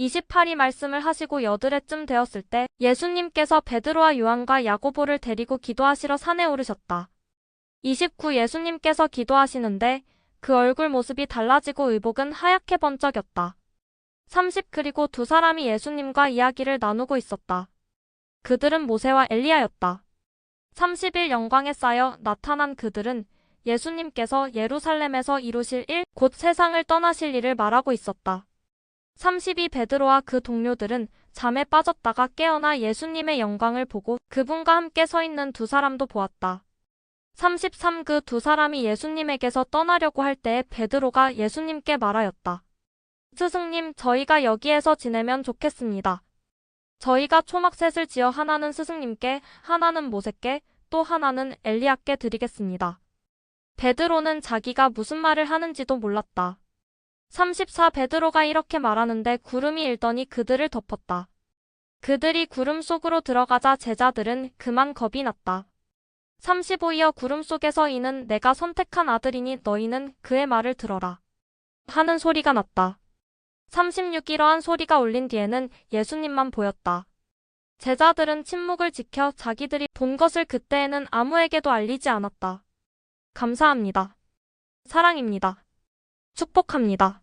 28이 말씀을 하시고 여드레쯤 되었을 때 예수님께서 베드로와 요한과 야고보를 데리고 기도하시러 산에 오르셨다. 29 예수님께서 기도하시는데 그 얼굴 모습이 달라지고 의복은 하얗게 번쩍였다. 30 그리고 두 사람이 예수님과 이야기를 나누고 있었다. 그들은 모세와 엘리야였다. 30일 영광에 쌓여 나타난 그들은 예수님께서 예루살렘에서 이루실 일, 곧 세상을 떠나실 일을 말하고 있었다. 32 베드로와 그 동료들은 잠에 빠졌다가 깨어나 예수님의 영광을 보고 그분과 함께 서 있는 두 사람도 보았다. 33 그 두 사람이 예수님에게서 떠나려고 할 때에 베드로가 예수님께 말하였다. 스승님, 저희가 여기에서 지내면 좋겠습니다. 저희가 초막셋을 지어 하나는 스승님께, 하나는 모세께, 또 하나는 엘리야께 드리겠습니다. 베드로는 자기가 무슨 말을 하는지도 몰랐다. 34 베드로가 이렇게 말하는데 구름이 일더니 그들을 덮었다. 그들이 구름 속으로 들어가자 제자들은 그만 겁이 났다. 35이여 구름 속에서 이는 내가 선택한 아들이니 너희는 그의 말을 들어라. 하는 소리가 났다. 36 이러한 소리가 울린 뒤에는 예수님만 보였다. 제자들은 침묵을 지켜 자기들이 본 것을 그때에는 아무에게도 알리지 않았다. 감사합니다. 사랑입니다. 축복합니다.